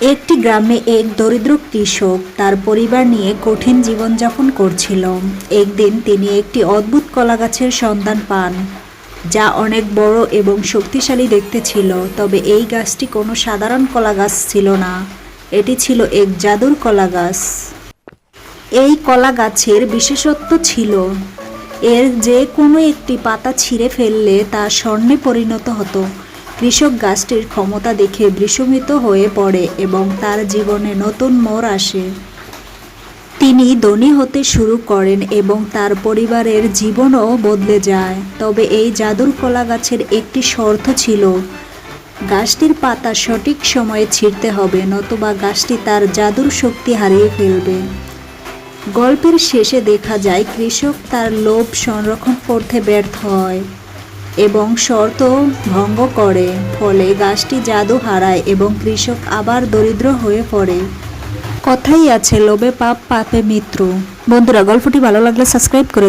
একটি গ্রামে এক দরিদ্র কৃষক তার পরিবার নিয়ে কঠিন জীবনযাপন করছিল। একদিন তিনি একটি অদ্ভুত কলা গাছের সন্ধান পান, যা অনেক বড় এবং শক্তিশালী দেখতে ছিল, তবে এই গাছটি কোনো সাধারণ কলা গাছ ছিল না। এটি ছিল এক জাদুর কলা গাছ এই কলা গাছের বিশেষত্ব ছিল, এর যে কোনো একটি পাতা ছিঁড়ে ফেললে তা স্বর্ণে পরিণত হতো। কৃষক গাছটির ক্ষমতা দেখে বিস্মিত হয়ে পড়ে এবং তার জীবনে নতুন মোড় আসে। তিনি ধনী হতে শুরু করেন এবং তার পরিবারের জীবনও বদলে যায়। তবে এই জাদুর কলা গাছের একটি শর্ত ছিল, গাছটির পাতা সঠিক সময়ে ছিঁড়তে হবে, নতুবা গাছটি তার জাদুর শক্তি হারিয়ে ফেলবে। গল্পের শেষে দেখা যায়, কৃষক তার লোভ সংরক্ষণ করতে ব্যর্থ হয়। এবং শর্ত ভঙ্গ করে, ফলে গাছটি জাদু হারায় এবং কৃষক আবার দরিদ্র হয়ে পড়ে। কথাই আছে, লোভে পাপ, পাপে মিত্র বন্ধুরা, গল্পটি ভালো লাগলে সাবস্ক্রাইব করে